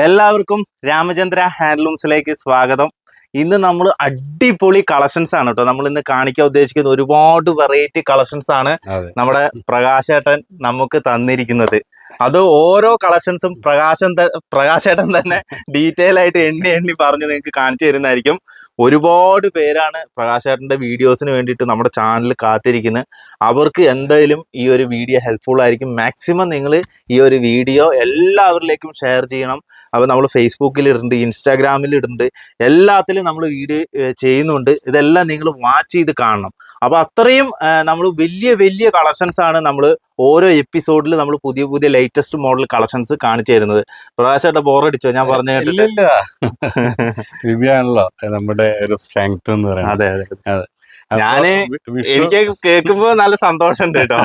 എല്ലാവർക്കും രാമചന്ദ്ര ഹാൻഡ്ലൂംസിലേക്ക് സ്വാഗതം. ഇന്ന് നമ്മൾ അടിപൊളി കളക്ഷൻസ് ആണ് കേട്ടോ. നമ്മൾ ഇന്ന് കാണിക്കാൻ ഉദ്ദേശിക്കുന്ന ഒരുപാട് വെറൈറ്റി കളക്ഷൻസ് ആണ് നമ്മുടെ പ്രകാശേട്ടൻ നമുക്ക് തന്നിരിക്കുന്നത്. അത് ഓരോ കളക്ഷൻസും പ്രകാശം പ്രകാശേട്ടൻ തന്നെ ഡീറ്റെയിൽ ആയിട്ട് എണ്ണി എണ്ണി പറഞ്ഞ് നിങ്ങൾക്ക് കാണിച്ചു തരുന്നതായിരിക്കും. ഒരുപാട് പേരാണ് പ്രകാശേട്ടന്റെ വീഡിയോസിന് വേണ്ടിയിട്ട് നമ്മുടെ ചാനൽ കാത്തിരിക്കുന്നത്. അവർക്ക് എന്തായാലും ഈ ഒരു വീഡിയോ ഹെൽപ്ഫുൾ ആയിരിക്കും. മാക്സിമം നിങ്ങൾ ഈ ഒരു വീഡിയോ എല്ലാവരിലേക്കും ഷെയർ ചെയ്യണം. അപ്പോൾ നമ്മൾ ഫേസ്ബുക്കിൽ ഇടുന്നുണ്ട് ഇൻസ്റ്റാഗ്രാമിൽ ഇടുന്നുണ്ട്. എല്ലാത്തിലും നമ്മൾ വീഡിയോ ചെയ്യുന്നുണ്ട്. ഇതെല്ലാം നിങ്ങൾ വാച്ച് ചെയ്ത് കാണണം. അപ്പോൾ അത്രയും നമ്മൾ വലിയ വലിയ കളക്ഷൻസ് ആണ് നമ്മൾ ഓരോ എപ്പിസോഡിൽ നമ്മൾ പുതിയ പുതിയ ലേറ്റസ്റ്റ് മോഡൽ കളക്ഷൻസ് കാണിച്ചു തരുന്നത്. പ്രകാശേട്ട ബോറടിച്ചോ ഞാൻ പറഞ്ഞു ദിവ്യാണല്ലോ നമ്മുടെ ഒരു സ്ട്രെങ്ത് എന്ന് പറയുന്നത്. അതെ അതെ. ഞാൻ എനിക്ക് കേൾക്കുമ്പോ നല്ല സന്തോഷമുണ്ട് കേട്ടോ.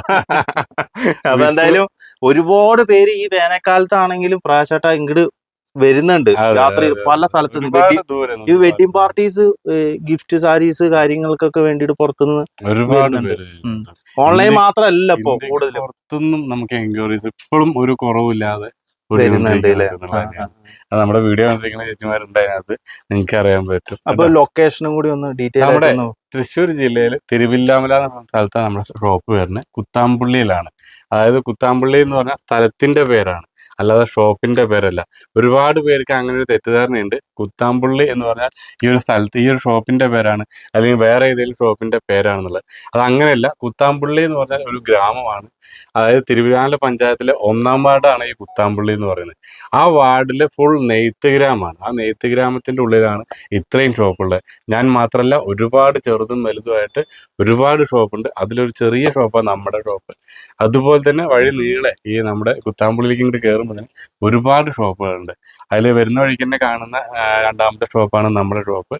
അപ്പൊ എന്തായാലും ഒരുപാട് പേര് ഈ വേനൽക്കാലത്താണെങ്കിലും പ്രകാശേട്ട ഇങ്ങോട്ട് വരുന്നുണ്ട്. രാത്രി പല സ്ഥലത്ത് നിന്ന് ദൂരെ ഈ വെഡിങ് പാർട്ടീസ് ഗിഫ്റ്റ് സാരീസ് കാര്യങ്ങൾക്കൊക്കെ വേണ്ടിയിട്ട് പുറത്തുനിന്ന് ഒരുപാട്. ഓൺലൈൻ മാത്രല്ല മാത്രമല്ല ഇപ്പൊ കൂടുതൽ പുറത്തുനിന്നും നമുക്ക് എൻക്വയറീസ് ഇപ്പോഴും ഒരു കുറവില്ലാതെ വരുന്നുണ്ട് നമ്മുടെ വീഡിയോ കണ്ടിരിക്കുന്ന ചേച്ചിമാരുണ്ട് അതിനകത്ത്. നിങ്ങൾക്ക് അറിയാൻ പറ്റും. അപ്പൊ ലൊക്കേഷനും കൂടി ഒന്ന് ഡീറ്റെയിൽ നമ്മുടെ- തൃശ്ശൂർ ജില്ലയിൽ തിരുവില്ലാമല എന്ന് സ്ഥലത്താണ് നമ്മുടെ ഷോപ്പ് വരുന്നത്. കുത്താമ്പുള്ളിയിലാണ്. അതായത് കുത്താമ്പുള്ളി എന്ന് പറഞ്ഞ സ്ഥലത്തിന്റെ പേരാണ്. അല്ലാതെ ഷോപ്പിന്റെ പേരല്ല. ഒരുപാട് പേർക്ക് അങ്ങനെ ഒരു തെറ്റിദ്ധാരണയുണ്ട്. കുത്താമ്പുള്ളി എന്ന് പറഞ്ഞാൽ ഈ ഒരു സ്ഥലത്ത് ഈ ഒരു ഷോപ്പിന്റെ പേരാണ്. അല്ലെങ്കിൽ വേറെ ഏതെങ്കിലും ഷോപ്പിന്റെ പേരാണെന്നുള്ളത്. അത് അങ്ങനെയല്ല. കുത്താമ്പുള്ളി എന്ന് പറഞ്ഞാൽ ഒരു ഗ്രാമമാണ്. അതായത് തിരുവിതാംകൂർ പഞ്ചായത്തിലെ ഒന്നാം വാർഡാണ് ഈ കുത്താമ്പുള്ളി എന്ന് പറയുന്നത്. ആ വാർഡിൽ ഫുൾ നെയ്ത്ത് ഗ്രാമമാണ് ആ നെയ്ത്ത് ഗ്രാമത്തിന്റെ ഉള്ളിലാണ് ഇത്രയും ഷോപ്പുള്ളത്. ഞാൻ മാത്രമല്ല ഒരുപാട് ചെറുതും വലുതുമായിട്ട് ഒരുപാട് ഷോപ്പുണ്ട്. അതിലൊരു ചെറിയ ഷോപ്പാണ് നമ്മുടെ ഷോപ്പ്. അതുപോലെ തന്നെ വഴി നീളെ ഈ നമ്മുടെ കുത്താമ്പുള്ളിലേക്ക് ഇങ്ങോട്ട് കയറുമ്പോൾ തന്നെ. ഒരുപാട് ഷോപ്പുകളുണ്ട്. അതിൽ വരുന്ന വഴിക്ക് തന്നെ കാണുന്ന രണ്ടാമത്തെ ഷോപ്പാണ് നമ്മുടെ ഷോപ്പ്.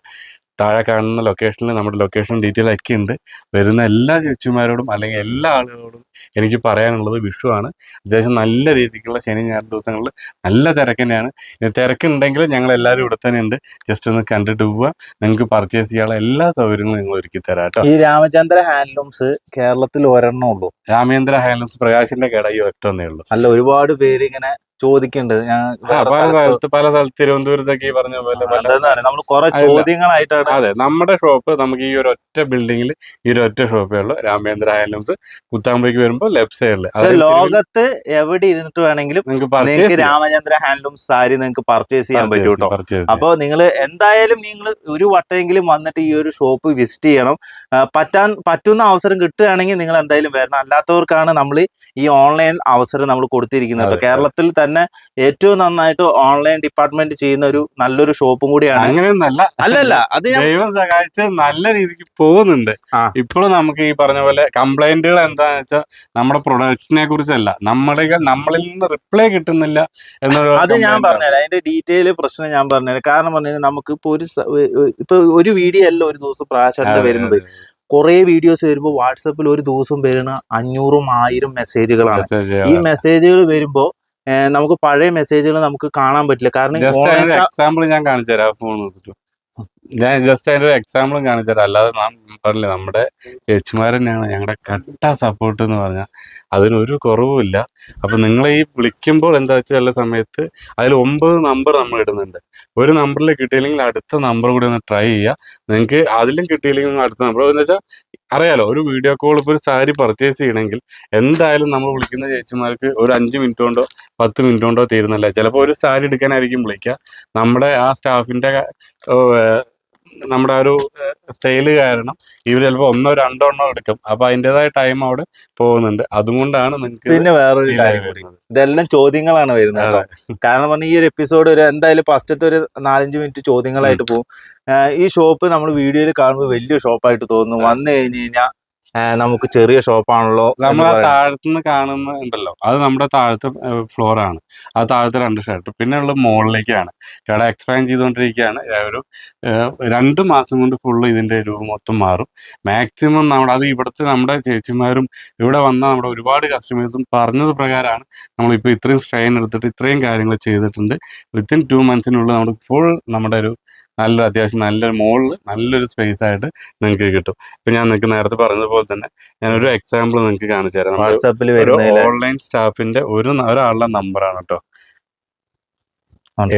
താഴെ കാണുന്ന ലൊക്കേഷനിൽ നമ്മുടെ ലൊക്കേഷൻ ഡീറ്റെയിൽ ഒക്കെ ഉണ്ട്. വരുന്ന എല്ലാ ചേച്ചിമാരോടും അല്ലെങ്കിൽ എല്ലാ ആളുകളോടും എനിക്ക് പറയാനുള്ളത് ആണ്. അത്യാവശ്യം നല്ല രീതിക്കുള്ള ശനി ഞായർ ദിവസങ്ങളിൽ നല്ല തിരക്ക് തന്നെയാണ്. ഇനി തിരക്കുണ്ടെങ്കിൽ ഞങ്ങൾ എല്ലാവരും ഇവിടെ തന്നെ ഉണ്ട്. ജസ്റ്റ് ഒന്ന് കണ്ടിട്ട് പോവുക നിങ്ങൾക്ക് പർച്ചേസ് ചെയ്യാനുള്ള എല്ലാ സൗകര്യങ്ങളും നിങ്ങൾ ഒരുക്കി തരാം കേട്ടോ. ഈ രാമചന്ദ്ര ഹാൻഡ്ലൂംസ് കേരളത്തിൽ ഒരെണ്ണം ഉള്ളൂ. രാമേന്ദ്ര ഹാൻഡ്ലൂംസ് പ്രകാശിന്റെ കട ഈ ഒറ്റ ഒന്നേ ഉള്ളൂ. അല്ല ഒരുപാട് പേര് ഇങ്ങനെ ചോദിക്കുന്നുണ്ട് ഞാൻ പല സ്ഥലത്ത് സ്ഥലത്ത് പല സ്ഥലത്ത് തിരുവനന്തപുരത്തൊക്കെ ഈ പറഞ്ഞ പോലെ നമ്മൾ കുറെ ചോദ്യങ്ങളായിട്ടാണ് അതെ നമ്മുടെ ഷോപ്പ് നമുക്ക് ഈ ഒരു ഒറ്റ ബിൽഡിംഗിൽ ഈ ഒരു ഒറ്റ ഷോപ്പേ ഉള്ളൂ. രാമേന്ദ്ര ഹൈലൻസ് കുത്താമ്പേക്ക് വരുമ്പോൾ ലെഫ്റ്റ് സൈഡിൽ ലോകത്ത് എവിടെ ഇരുന്നിട്ട് വേണമെങ്കിലും നിങ്ങൾക്ക് രാമചന്ദ്ര ഹാൻഡ്ലൂം സാരി നിങ്ങൾക്ക് പർച്ചേസ് ചെയ്യാൻ പറ്റൂട്ടോ കേട്ടോ അപ്പോൾ നിങ്ങൾ എന്തായാലും നിങ്ങൾ ഒരു വട്ടമെങ്കിലും വന്നിട്ട് ഈ ഒരു ഷോപ്പ് വിസിറ്റ് ചെയ്യണം. പറ്റാൻ പറ്റുന്ന അവസരം കിട്ടുകയാണെങ്കിൽ നിങ്ങൾ എന്തായാലും വരണം. അല്ലാത്തവർക്കാണ് നമ്മൾ ഈ ഓൺലൈൻ അവസരം നമ്മൾ കൊടുത്തിരിക്കുന്നത്. കേരളത്തിൽ തന്നെ ഏറ്റവും നന്നായിട്ട് ഓൺലൈൻ ഡിപ്പാർട്ട്മെന്റ് ചെയ്യുന്ന ഒരു നല്ലൊരു ഷോപ്പും കൂടിയാണ്. അങ്ങനെയൊന്നല്ല. അല്ലല്ല അത് ദൈവം സഹായിച്ച് നല്ല രീതിക്ക് പോകുന്നുണ്ട്. ഇപ്പോഴും നമുക്ക് ഈ പറഞ്ഞ പോലെ കംപ്ലൈന്റുകൾ എന്താണെന്ന് വെച്ചാൽ നമ്മുടെ പ്രൊഡക്റ്റിനെ കുറിച്ചല്ല. നമ്മളെ നമ്മളിൽ നിന്ന് റിപ്ലൈ കിട്ടുന്നില്ല എന്നൊരു അത് ഞാൻ. പറഞ്ഞുതരാം. അതിന്റെ ഡീറ്റെയിൽ പ്രശ്നം ഞാൻ പറഞ്ഞുതരാം. കാരണം പറഞ്ഞു നമുക്ക് ഇപ്പൊ ഒരു ഇപ്പൊ ഒരു വീഡിയോ അല്ല ഒരു ദിവസം പ്രാശാന്റെ വരുന്നത്. കുറെ വീഡിയോസ് വരുമ്പോൾ വാട്സപ്പിൽ ഒരു ദിവസം വരുന്ന അഞ്ഞൂറും ആയിരം മെസ്സേജുകളാണ് ഈ മെസ്സേജുകൾ വരുമ്പോ ഏഹ്, നമുക്ക് പഴയ മെസ്സേജുകൾ നമുക്ക് കാണാൻ പറ്റില്ല. കാരണം എക്സാമ്പിൾ ഞാൻ കാണിച്ചു തരാം ഫോൺ നോക്കിട്ട് ഞാൻ ജസ്റ്റ് അതിന്റെ ഒരു എക്സാമ്പിളും കാണിച്ചു തരാം. അല്ലാതെ നാം പറഞ്ഞില്ലേ. നമ്മുടെ ചേച്ചിമാർ തന്നെയാണ് ഞങ്ങളുടെ കട്ട സപ്പോർട്ട് എന്ന് പറഞ്ഞാൽ അതിനൊരു കുറവുമില്ല. അപ്പൊ നിങ്ങൾ ഈ വിളിക്കുമ്പോൾ എന്താ വെച്ചാൽ ചില സമയത്ത് അതിൽ ഒമ്പത് നമ്പർ നമ്മൾ ഇടുന്നുണ്ട്. ഒരു നമ്പറിൽ കിട്ടിയില്ലെങ്കിൽ അടുത്ത നമ്പർ കൂടി ഒന്ന് ട്രൈ ചെയ്യുക. നിങ്ങൾക്ക് അതിലും കിട്ടിയില്ലെങ്കിൽ അടുത്ത നമ്പർ എന്ന് വെച്ചാൽ അറിയാലോ ഒരു വീഡിയോ കോൾ ഇപ്പോൾ ഒരു സാരി പർച്ചേസ് ചെയ്യണമെങ്കിൽ എന്തായാലും നമ്മൾ വിളിക്കുന്ന ചേച്ചിമാർക്ക് ഒരു അഞ്ച് മിനിറ്റ് കൊണ്ടോ പത്ത് മിനിറ്റ് കൊണ്ടോ തീരുന്നില്ല? ചിലപ്പോൾ ഒരു സാരി എടുക്കാനായിരിക്കും വിളിക്കുക. നമ്മുടെ ആ സ്റ്റാഫിന്റെ നമ്മുടെ ഒരു സെയിൽ കാരണം ഇവർ ചിലപ്പോൾ ഒന്നോ രണ്ടോ എണ്ണോ എടുക്കും. അപ്പൊ അതിന്റെതായ ടൈം അവിടെ പോകുന്നുണ്ട്. അതുകൊണ്ടാണ് നിങ്ങൾക്ക് പിന്നെ വേറൊരു കാര്യം കൂടി. ഇതെല്ലാം ചോദ്യങ്ങളാണ് വരുന്നത് കാരണം പറഞ്ഞാൽ ഈ ഒരു എപ്പിസോഡ് ഒരു എന്തായാലും ഫസ്റ്റത്തെ ഒരു നാലഞ്ച് മിനിറ്റ് ചോദ്യങ്ങളായിട്ട് പോകും. ഈ ഷോപ്പ് നമ്മൾ വീഡിയോയിൽ കാണുമ്പോൾ വലിയ ഷോപ്പായിട്ട് തോന്നുന്നു. വന്നു കഴിഞ്ഞ് കഴിഞ്ഞാൽ നമുക്ക് ചെറിയ ഷോപ്പാണല്ലോ നമ്മളെ നമ്മൾ. താഴത്തുനിന്ന് കാണുന്ന ഉണ്ടല്ലോ. അത് നമ്മുടെ താഴത്തെ ഫ്ലോർ ആണ്. ആ താഴത്തെ രണ്ട് ഷർട്ട് പിന്നെ ഉള്ള മുകളിലേക്കാണ് കട എക്സ്പാൻഡ് ചെയ്തുകൊണ്ടിരിക്കുകയാണ് ഒരു രണ്ട് മാസം കൊണ്ട് ഫുള്ള് ഇതിന്റെ രൂപം മൊത്തം മാറും. മാക്സിമം നമ്മുടെ അത് ഇവിടുത്തെ നമ്മുടെ ചേച്ചിമാരും ഇവിടെ വന്ന നമ്മുടെ ഒരുപാട് കസ്റ്റമേഴ്സും പറഞ്ഞത് പ്രകാരമാണ് നമ്മളിപ്പോൾ ഇത്രയും സ്ട്രെയിൻ എടുത്തിട്ട് ഇത്രയും കാര്യങ്ങൾ ചെയ്തിട്ടുണ്ട്. വിത്തിൻ ടു മന്ത്സിനുള്ളിൽ നമ്മൾ ഫുൾ നമ്മുടെ ഒരു നല്ല അത്യാവശ്യം നല്ലൊരു മുകളിൽ നല്ലൊരു സ്പേസ് ആയിട്ട് നിങ്ങൾക്ക് കിട്ടും. ഇപ്പം ഞാൻ നിങ്ങൾക്ക് നേരത്തെ പറഞ്ഞതുപോലെ തന്നെ ഞാനൊരു എക്സാമ്പിൾ നിങ്ങൾക്ക് കാണിച്ചു തരാം. വാട്സാപ്പിൽ ഓൺലൈൻ സ്റ്റാഫിന്റെ ഒരു ഒരാളുടെ നമ്പറാണ് കേട്ടോ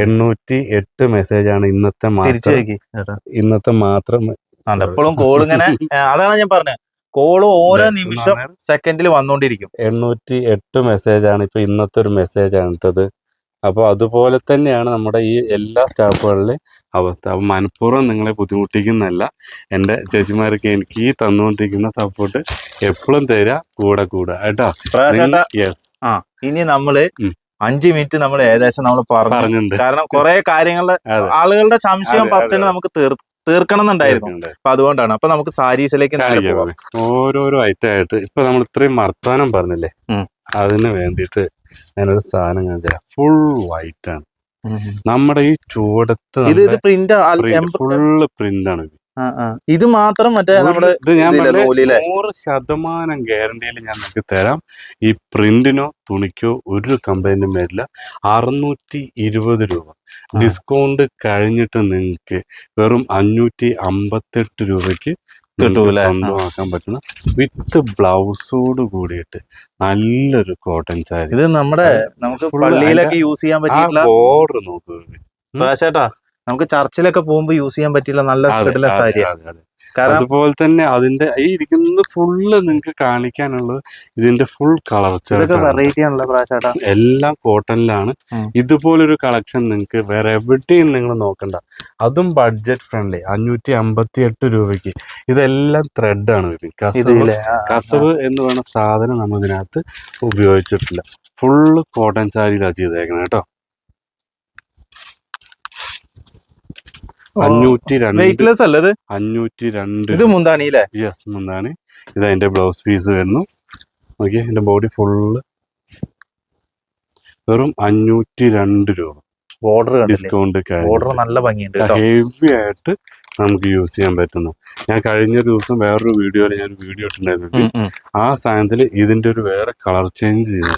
എണ്ണൂറ്റി എട്ട് മെസ്സേജ് ആണ് ഇന്നത്തെ ഇന്നത്തെ മാത്രം എപ്പോഴും കോൾ ഇങ്ങനെ അതാണ് ഞാൻ പറഞ്ഞത് കോൾ ഓരോ നിമിഷം സെക്കൻഡിൽ വന്നോണ്ടിരിക്കും. എണ്ണൂറ്റി എട്ട് മെസ്സേജ് ആണ് ഇപ്പൊ ഇന്നത്തെ ഒരു മെസ്സേജ് ആണ് ഇട്ടത് അപ്പോൾ അതുപോലെ തന്നെയാണ് നമ്മുടെ ഈ എല്ലാ സ്റ്റാഫുകളിലെയും അവസ്ഥ. അപ്പോൾ മനഃപൂർവം നിങ്ങളെ ബുദ്ധിമുട്ടിക്കുന്നല്ല എന്റെ ചേച്ചിമാർക്ക് എനിക്ക് ഈ തന്നുകൊണ്ടിരിക്കുന്ന സപ്പോർട്ട് എപ്പോഴും തരിക കൂടെ കൂടെ. കേട്ടോ? യെസ് ആ ഇനി നമ്മൾ. അഞ്ച് മിനിറ്റ് നമ്മൾ ഏകദേശം നമ്മൾ പറഞ്ഞു. പറഞ്ഞിട്ടുണ്ട്. കാരണം കുറെ കാര്യങ്ങളുടെ ആളുകളുടെ സംശയം പത്തിന് ഫസ്റ്റ്. നമുക്ക് തീർ തീർക്കണം എന്നുണ്ടായിരുന്നു അപ്പൊ അതുകൊണ്ടാണ്. അപ്പൊ നമുക്ക് സാരീസിലേക്ക് ഓരോരോ ഐറ്റം ആയിട്ട് ഇപ്പൊ നമ്മൾ ഇത്രയും വർത്താനം പറഞ്ഞില്ലേ. അതിന് വേണ്ടിയിട്ട് ഞാനൊരു സാധനം ഞാൻ തരാം. ഫുൾ വൈറ്റ് ആണ്. നമ്മുടെ ഈ ചുവടത്ത് ഇത് ഇത് പ്രിന്റ് ഫുള്ള് പ്രിന്റ് ആണ് ഇത്. മാത്രം മറ്റേ നമ്മുടെ ഇത് ഞാൻ നൂറ് ശതമാനം ഗ്യാരണ്ടിയിൽ ഞാൻ നിങ്ങൾക്ക് തരാം. ഈ പ്രിന്റിനോ തുണിക്കോ ഒരു കമ്പനിയും വരില്ല. അറുന്നൂറ്റി ഇരുപത് രൂപ. ഡിസ്കൗണ്ട് കഴിഞ്ഞിട്ട് നിങ്ങൾക്ക് വെറും അഞ്ഞൂറ്റി അമ്പത്തെട്ട് രൂപയ്ക്ക് കിട്ടൂല്ലേ? സ്വന്തമാക്കാൻ പറ്റുന്ന വിത്ത് ബ്ലൗസോട് കൂടിയിട്ട് നല്ലൊരു കോട്ടൺ സാരി ഇത് നമ്മുടെ നമുക്ക് പള്ളിയിലൊക്കെ യൂസ് ചെയ്യാൻ പറ്റിയിട്ടുള്ള ബോർഡർ നോക്കുക നമുക്ക് ചർച്ചിലൊക്കെ പോകുമ്പോ യൂസ് ചെയ്യാൻ പറ്റിയുള്ള നല്ല കിടല സാരിയാണ്. കാരണം അതുപോലെ തന്നെ അതിന്റെ ഈ ഇരിക്കുന്നത് ഫുള്ള് നിങ്ങൾക്ക് കാണിക്കാനുള്ളത് ഇതിന്റെ ഫുൾ കളർ വെറൈറ്റി ആണല്ലോ എല്ലാം കോട്ടണിലാണ് ഇതുപോലെ ഇതുപോലൊരു കളക്ഷൻ നിങ്ങൾക്ക് വേറെ എവിടെയും നിങ്ങൾ നോക്കണ്ട. അതും ബഡ്ജറ്റ് ഫ്രണ്ട്ലി അഞ്ഞൂറ്റി അമ്പത്തി എട്ട് രൂപയ്ക്ക്. ഇതെല്ലാം ത്രെഡാണ് ആണ് കസവ്. കസവ് എന്ന് പറയുന്ന സാധനം നമ്മൾ ഇതിനകത്ത് ഉപയോഗിച്ചിട്ടില്ല. ഫുള്ള് കോട്ടൺ സാരിയിലാണ് ചെയ്തേക്കുന്നത് കേട്ടോ. അഞ്ഞൂറ്റി രണ്ട് വെയിറ്റ്ലെസ് അല്ല ഇത്? അഞ്ഞൂറ്റി രണ്ട് ഇത് മുന്താണിയില്ലേ? യെസ് മുന്താണി. ഇത് അതിന്റെ ബ്ലൗസ് പീസ് വരുന്നു. നോക്കിയേ എന്റെ ബോഡി ഫുള്ള് വെറും അഞ്ഞൂറ്റി രണ്ട് രൂപ ബോർഡർ ഡിസ്കൗണ്ട് ബോർഡർ നല്ല ഭംഗിയുണ്ട് ഹെവി ആയിട്ട് നമുക്ക് യൂസ് ചെയ്യാൻ പറ്റുന്നു. ഞാൻ കഴിഞ്ഞ ദിവസം വേറൊരു വീഡിയോയിൽ ഞാൻ വീഡിയോ ഇട്ടിട്ടുണ്ടായിരുന്നു. ഉം. ആ സാധനത്തിൽ ഇതിന്റെ ഒരു വേറെ കളർ ചേഞ്ച് ചെയ്തു.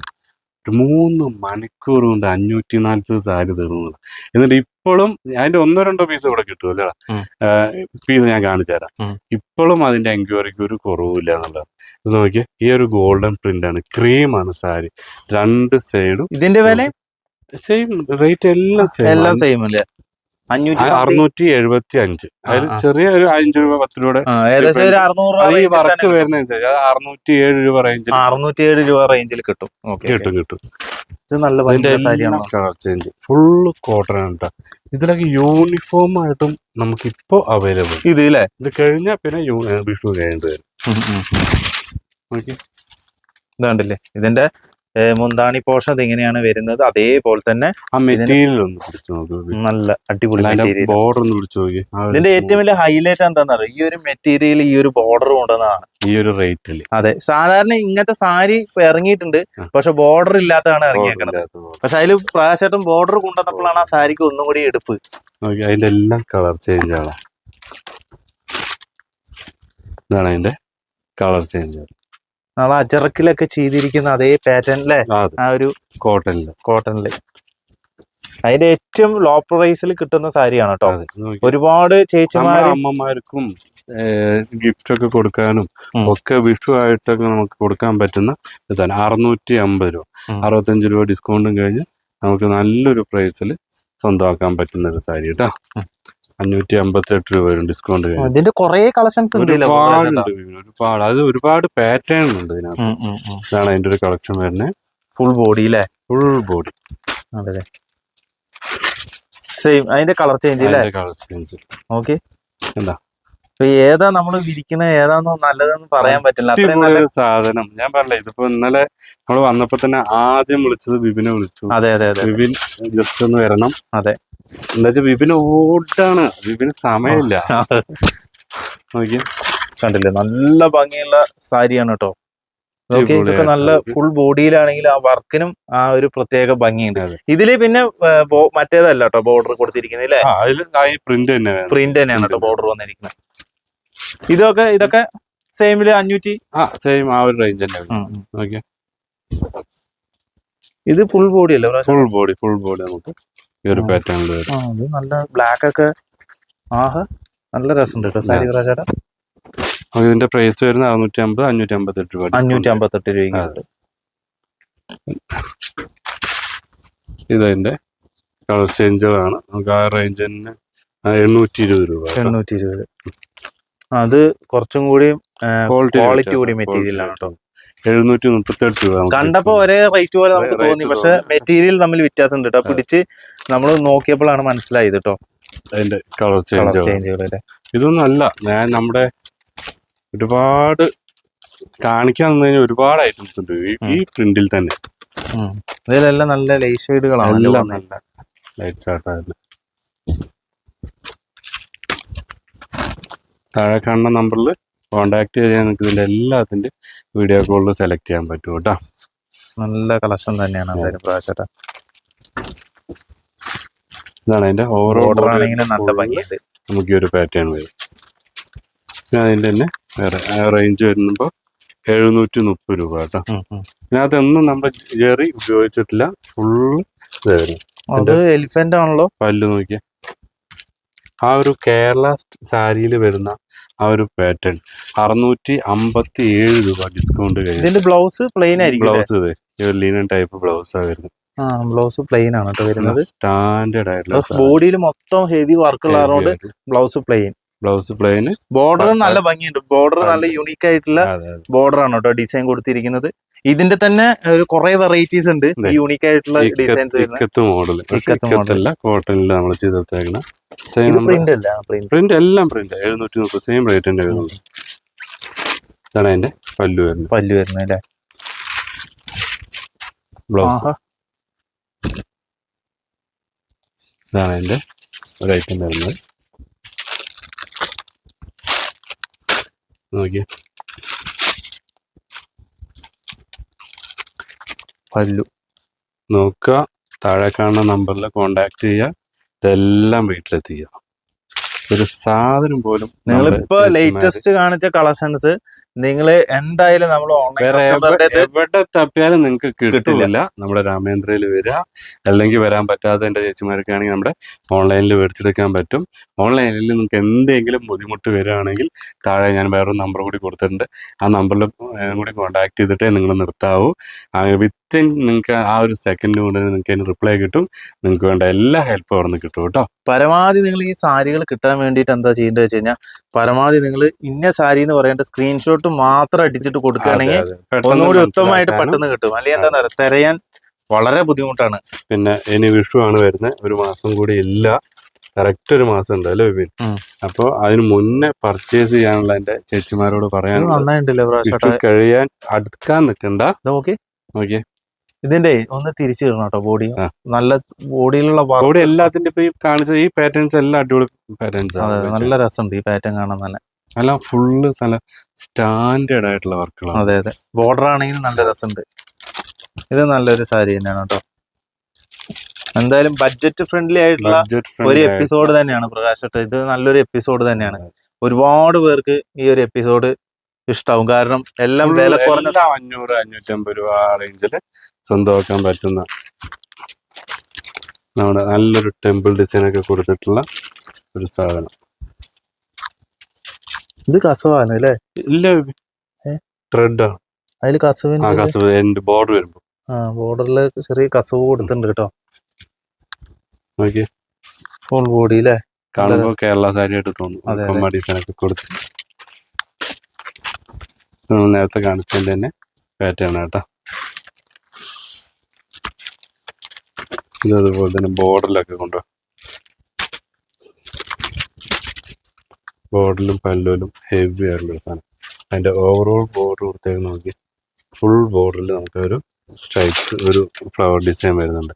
ഒരു മൂന്ന് മണിക്കൂർ കൊണ്ട് അഞ്ഞൂറ്റി നാൽപ്പത് സാരി തീർന്നത്? എന്നിട്ട് ഇപ്പോഴും അതിന്റെ ഒന്നോ രണ്ടോ പീസ് ഇവിടെ കിട്ടുമല്ലോ. പീസ് ഞാൻ കാണിച്ചു തരാം. ഇപ്പോഴും അതിന്റെ എൻക്വയറിക്ക് ഒരു കുറവില്ല എന്നുള്ളത്. ഇത് നോക്കിയാൽ ഈ ഒരു ഗോൾഡൻ പ്രിന്റ് ആണ്. ക്രീം ആണ് സാരി. രണ്ട് സൈഡും ഇതിന്റെ വില സെയിം റേറ്റ് എല്ലാം എല്ലാം സെയിം അല്ലേ. അറുന്നൂറ്റി എഴുപത്തി അഞ്ച് അതിൽ. ചെറിയ ഒരു അഞ്ച് രൂപ പത്ത് രൂപയുടെ ഏകദേശം ഒരു അറുന്നൂറ് രൂപ ഈ വർക്ക് വരുന്നതനുസരിച്ച് അറുന്നൂറ്റി ഏഴ് രൂപ റേഞ്ചിൽ അറുന്നൂറ്റി ഏഴ് രൂപ റേഞ്ചിൽ കിട്ടും. കിട്ടും കിട്ടും. ഇത് നല്ല കളർ ചേഞ്ച് ഫുള്ള് കോട്ടൺ ആണ് ഇതിലൊക്കെ യൂണിഫോം ആയിട്ടും നമുക്ക് ഇപ്പോ അവൈലബിൾ ഇത് ഇല്ലേ ഇത് കഴിഞ്ഞാൽ പിന്നെ യൂണിഫോം വിഷു കഴിഞ്ഞിട്ട് വരും. ഇതാണ്ടല്ലേ ഇതിന്റെ മുന്താണി പോഷൻ എങ്ങനെയാണ് വരുന്നത്. അതേപോലെ തന്നെ ആ മെറ്റീരിയൽ ഒന്ന് പിടിച്ചു നോക്കൂ. നല്ല അടിപൊളി ബോർഡർ ഒന്ന് പിടിച്ചു നോക്കി. ഇതിന്റെ ഏറ്റവും വലിയ ഹൈലൈറ്റ് എന്താണെന്ന് ഈ ഒരു മെറ്റീരിയൽ ഈ ഒരു ബോർഡർ കൊണ്ടുവന്നതാണ്. ഈ ഒരു റേറ്റിൽ അതെ. സാധാരണ ഇങ്ങനത്തെ സാരി ഇറങ്ങിയിട്ടുണ്ട്. പക്ഷെ ബോർഡർ ഇല്ലാത്തതാണ് ഇറങ്ങിയേക്കുന്നത് പക്ഷെ അതിൽ പ്രാവശ്യമായിട്ടും ബോർഡർ കൊണ്ടുവന്നപ്പോഴാണ് ആ സാരിക്ക് ഒന്നും കൂടി എടുപ്പ്. അതിന്റെ എല്ലാം കളർ ചേഞ്ച് ആണ്. ഇതാണ് അതിന്റെ കളർ ചേഞ്ച് നമ്മളെ അജറക്കിലൊക്കെ ചെയ്തിരിക്കുന്ന അതേ പാറ്റേൺ അതെ. ആ ഒരു കോട്ടണിൽ. കോട്ടണിൽ. അതിന്റെ ഏറ്റവും ലോ പ്രൈസിൽ കിട്ടുന്ന സാരിയാണ് കേട്ടോ ഒരുപാട് ചേച്ചിമാരും അമ്മമാർക്കും ഗിഫ്റ്റ് ഒക്കെ കൊടുക്കാനും ഒക്കെ വിഷു ആയിട്ടൊക്കെ നമുക്ക് കൊടുക്കാൻ പറ്റുന്ന ഇതാണ്. അറുന്നൂറ്റി അമ്പത് രൂപ. അറുപത്തഞ്ച് രൂപ ഡിസ്കൗണ്ടും കഴിഞ്ഞ് നമുക്ക് നല്ലൊരു പ്രൈസിൽ സ്വന്തമാക്കാൻ പറ്റുന്ന ഒരു സാരി കേട്ടോ. അഞ്ഞൂറ്റി അമ്പത്തി എട്ട് രൂപ വരും ഡിസ്കൗണ്ട് ഇതിന്റെ കൊറേ കളക്ഷൻസ് ഒരുപാട് അത് ഒരുപാട് പാറ്റേൺ ഉണ്ട് ഇതിനകത്ത്. ഇതാണ് അതിന്റെ ഒരു കളക്ഷൻ വരുന്നത് ഫുൾ ബോഡി അല്ലേ ഫുൾ ബോഡി അതെ സെയിം അതിന്റെ colour change colour change okay എന്താ? അപ്പൊ ഏതാ നമ്മൾ വിരിക്കണ ഏതാന്നോ നല്ലതെന്ന് പറയാൻ പറ്റില്ല. അത്രയും നല്ല സാധനം. ഞാൻ പറഞ്ഞില്ല ഇതിപ്പോ ഇന്നലെ നമ്മൾ വന്നപ്പോ തന്നെ ആദ്യം വിളിച്ചത് ബിബിനെ വിളിച്ചു. അതെ അതെ അതെ. ബിബിൻ ജസ്റ്റ് ഒന്ന് വരണം. അതെ. എന്താ വെച്ചാൽ വിപിൻ ഓട്ടാണ് ബിബിന് സമയമില്ല കണ്ടില്ലേ? നല്ല ഭംഗിയുള്ള സാരിയാണ് കേട്ടോ ഓക്കെ ഇതൊക്കെ നല്ല ഫുൾ ബോഡിയിലാണെങ്കിൽ ആ വർക്കിനും ആ ഒരു പ്രത്യേക ഭംഗിയുണ്ട്. ഇതിൽ പിന്നെ മറ്റേതല്ല കേട്ടോ ബോർഡർ കൊടുത്തിരിക്കുന്നത് അല്ലേ? പ്രിന്റ് പ്രിന്റ് തന്നെയാണ് കേട്ടോ ബോർഡർ വന്നിരിക്കുന്നത്. ഇതൊക്കെ ഇതൊക്കെ സെയിമിൽ അഞ്ഞൂറ്റി ആ സെയിം ആ ഒരു റേഞ്ച് തന്നെ. ഉം. ഇത് ഫുൾ ബോഡി അല്ലേ? ഫുൾ ബോഡി ഫുൾ ബോഡി നമുക്ക് ഈ ഒരു. പാറ്റേണിൽ വരും. ഇത് നല്ല ബ്ലാക്ക് ഒക്കെ. ആഹ് നല്ല രസമുണ്ട് കേട്ടോ സാരി പ്രാചേട്ടാ ഇതിന്റെ പ്രൈസ് വരുന്നത് അറുന്നൂറ്റി അമ്പത് അഞ്ഞൂറ്റി അമ്പത്തെട്ട് രൂപ അഞ്ഞൂറ്റി അമ്പത്തെട്ട് രൂപ. ഇതതിന്റെ കളർ ചേഞ്ചുകളാണ് നമുക്ക് ആ റേഞ്ച് തന്നെ എണ്ണൂറ്റി ഇരുപത് രൂപ എണ്ണൂറ്റി ഇരുപത് അത് കുറച്ചും കൂടി ക്വാളിറ്റി കൂടി മെറ്റീരിയൽ ആണ് കേട്ടോ. എഴുന്നൂറ്റി മുപ്പത്തെട്ട് രൂപ കണ്ടപ്പോ ഒരേ റേറ്റ് പോലെ നമുക്ക് തോന്നി. പക്ഷെ. മെറ്റീരിയൽ തമ്മിൽ വ്യത്യാസമുണ്ട് കേട്ടോ. പിടിച്ച് നമ്മൾ നോക്കിയപ്പോഴാണ് മനസ്സിലായത് കേട്ടോ. അതിന്റെ കളർ ചേഞ്ചുകൾ ഇതൊന്നും അല്ല. ഞാൻ നമ്മുടെ ഒരുപാട് കാണിക്കാൻ കഴിഞ്ഞാൽ ഒരുപാട് ഐറ്റംസ് ഉണ്ട്. ഈ- പ്രിന്റിൽ തന്നെ. ഇതിലെല്ലാം നല്ല ലൈറ്റ് ഷെയ്ഡുകളാണ് നല്ല ലൈറ്റ് ചാർട്ടായിരുന്നു താഴെ കാണുന്ന നമ്പറിൽ കോണ്ടാക്ട് ചെയ്യാൻ നിങ്ങൾക്ക് ഇതിന്റെ എല്ലാത്തിന്റെ വീഡിയോ കോളിൽ സെലക്ട് ചെയ്യാൻ പറ്റും കേട്ടോ. നല്ല കളക്ഷൻ തന്നെയാണ് എന്തായാലും പ്രാവശ്യം ഇതാണ് അതിന്റെ ഓരോ ഓർഡർ ആണെങ്കിലും നല്ല ഭംഗിയുണ്ട്. നമുക്ക് ഈ ഒരു പാറ്റേൺ വരും. പിന്നെ അതിന്റെ തന്നെ വേറെ റേഞ്ച് വരുമ്പോൾ എഴുന്നൂറ്റി മുപ്പത് രൂപ കേട്ടോ. ഇതിനകത്തൊന്നും നമ്മൾ ജെറി ഉപയോഗിച്ചിട്ടില്ല. ഫുള്ള് ഇതായിരുന്നു അത് എലിഫന്റ് ആണല്ലോ. പല്ല് നോക്കിയ. ആ ഒരു കേരള സാരിയിൽ വരുന്ന ആ ഒരു പാറ്റേൺ അറുന്നൂറ്റി അമ്പത്തി ഏഴ് രൂപ ഡിസ്കൗണ്ട് കഴിഞ്ഞു. ഇതിന്റെ ബ്ലൗസ് പ്ലെയിൻ ആയിരിക്കും? ബ്ലൗസ് ലീനൻ ടൈപ്പ് ബ്ലൗസ് ആ വരുന്നത്. ആ ബ്ലൗസ് പ്ലെയിൻ ആണ് കേട്ടോ വരുന്നത്. സ്റ്റാൻഡേർഡ് ആയിട്ടുള്ള ബോഡിയിൽ മൊത്തം ഹെവി വർക്ക് ഉള്ളതുകൊണ്ട് blouse plain blouse plain border നല്ല ഭംഗിയുണ്ട്. ബോർഡർ നല്ല യുണീക് ആയിട്ടുള്ള ബോർഡർ ആണ് കേട്ടോ ഡിസൈൻ കൊടുത്തിരിക്കുന്നത്. ഇതിന്റെ തന്നെ ഒരു കുറെ വെറൈറ്റീസ് ഉണ്ട്. യുണീക് ആയിട്ടുള്ള ഡിസൈൻസ് മോഡൽ കോട്ടണിൽ നമ്മൾ ചെയ്തെടുത്തേക്കണ സെയിം പ്രിന്റ് അല്ല പ്രിന്റ് പ്രിന്റ് എല്ലാം പ്രിന്റ് എഴുന്നൂറ്റി മുപ്പത് സെയിം റേറ്റ് തന്നെ വരുന്നുണ്ട് ഇതാണ് അതിന്റെ പല്ലു വരുന്നത്. പല്ലു വരുന്നത് അല്ലേ? ബ്ലൗസ്. ഇതാണ് അതിന്റെ ഒരു ഐറ്റം വരുന്നത്. നോക്കിയേ. പല്ലു. നോക്കുക. താഴെ കാണുന്ന നമ്പറിൽ കോണ്ടാക്ട് ചെയ്യുക. ഇതെല്ലാം വീട്ടിലെത്തിക്കുക. ഒരു സാധനം പോലും നിങ്ങളിപ്പോ ലേറ്റസ്റ്റ് കാണിച്ച കളക്ഷൻസ് നിങ്ങൾ എന്തായാലും നമ്മൾ എവിടെ തപ്പിയാലും നിങ്ങൾക്ക് കിട്ടില്ല. നമ്മുടെ രാമേന്ദ്രയിൽ വരിക. അല്ലെങ്കിൽ വരാൻ പറ്റാത്ത എന്റെ ചേച്ചിമാർക്കാണെങ്കിൽ നമ്മുടെ ഓൺലൈനിൽ മേടിച്ചെടുക്കാൻ പറ്റും. ഓൺലൈനിൽ നിങ്ങൾക്ക് എന്തെങ്കിലും ബുദ്ധിമുട്ട് വരികയാണെങ്കിൽ താഴെ ഞാൻ വേറൊരു നമ്പർ കൂടി കൊടുത്തിട്ടുണ്ട്. ആ നമ്പറിൽ കൂടി കോൺടാക്ട് ചെയ്തിട്ടേ നിങ്ങൾ നിർത്താവൂ. വിത്തിൻ നിങ്ങൾക്ക് ആ ഒരു സെക്കൻഡ് കൊണ്ട് നിങ്ങൾക്ക് അതിന് റിപ്ലൈ കിട്ടും. നിങ്ങൾക്ക് വേണ്ട എല്ലാ ഹെൽപ്പും അവിടെ നിന്ന് കിട്ടും കേട്ടോ. പരമാവധി നിങ്ങൾ ഈ സാരികൾ കിട്ടാൻ വേണ്ടിയിട്ട് എന്താ ചെയ്യേണ്ടത് വെച്ച് കഴിഞ്ഞാൽ പരമാവധി നിങ്ങൾ ഇന്ന സാരി എന്ന് പറയേണ്ട സ്ക്രീൻഷോട്ട് മാത്രം അടിച്ചിട്ട് കൊടുക്കുകയാണെങ്കിൽ ഒന്നുകൂടി ഉത്തമമായിട്ട് പെട്ടെന്ന് കിട്ടും. അല്ലെങ്കിൽ എന്താ പറയുക തിരയാൻ വളരെ ബുദ്ധിമുട്ടാണ്. പിന്നെ ഇനി വിഷു ആണ് വരുന്നത്. ഒരു മാസം കൂടി ഇല്ല. കറക്റ്റ് ഒരു മാസം ഉണ്ട് അല്ലേ വിപിൻ? അപ്പൊ അതിന് മുന്നേ പർച്ചേസ് ചെയ്യാനുള്ള എന്റെ ചേച്ചിമാരോട് പറയാൻ കഴിയാൻ അടുക്കാൻ നിൽക്കണ്ട. ഓക്കെ നോക്കിയേ. ഇതിന്റെ ഒന്ന് തിരിച്ചു തരണം കേട്ടോ ബോഡി നല്ല ബോഡിയിലുള്ള ബോഡി എല്ലാത്തിന്റെ ഇപ്പൊ ഈ കാണിച്ച ഈ പാറ്റേൺസ് എല്ലാം അടിപൊളി പാറ്റേൺസ് നല്ല രസമുണ്ട് ഈ പാറ്റേൺ കാണാൻ തന്നെ അല്ല ഫുള്ള് നല്ല സ്റ്റാൻഡേർഡ് ആയിട്ടുള്ള വർക്കുകളാണ് അതെ അതെ. ബോർഡർ ആണെങ്കിൽ നല്ല രസമുണ്ട്. ഇത് നല്ലൊരു സാരി തന്നെയാണ് കേട്ടോ. എന്തായാലും ബഡ്ജറ്റ് ഫ്രണ്ട്ലി ആയിട്ടുള്ള ഒരു എപ്പിസോഡ് തന്നെയാണ് പ്രകാശ് ഇത് നല്ലൊരു എപ്പിസോഡ് തന്നെയാണ്. ഒരുപാട് പേർക്ക് ഈ ഒരു എപ്പിസോഡ് ഇഷ്ടാവും. കാരണം എല്ലാം വില കുറഞ്ഞ അഞ്ഞൂറ് അഞ്ഞൂറ്റമ്പത് രൂപ റേഞ്ചിൽ റേഞ്ചിൽ സ്വന്തമാക്കാൻ പറ്റുന്ന നമ്മുടെ നല്ലൊരു ടെമ്പിൾ ഡിസൈൻ ഒക്കെ കൊടുത്തിട്ടുള്ള ഒരു സാധനം. ഇത് കസവാണ് അല്ലേ? ഇല്ല ഏ? ത്രെഡ് ആണ്. അതിൽ ആ കസവ് ബോർഡർ വരുമ്പോ. ആ ബോർഡറിൽ ചെറിയ കസവ് കൊടുത്തിട്ടുണ്ട് കേട്ടോ. നോക്കി ഫുൾ ബോഡി അല്ലേ കാണുമ്പോ കേരള സാരി ആയിട്ട് തോന്നും. കൊടുത്തു. നേരത്തെ കാണിച്ചതിന്റെ തന്നെ പാറ്റേൺ കേട്ടോ. ഇത് അതുപോലെ തന്നെ ബോർഡറിലൊക്കെ കൊണ്ടുപോകും ബോർഡിലും പല്ലുവിലും ഹെവി ആയിട്ടുള്ള സാധനം. അതിന്റെ ഓവറോൾ ബോർഡർ കൊടുത്തേക്ക് നോക്കി. ഫുൾ ബോർഡറിൽ നമുക്ക് ഒരു സ്ട്രൈപ്സ് ഒരു ഫ്ലവർ ഡിസൈൻ വരുന്നുണ്ട്.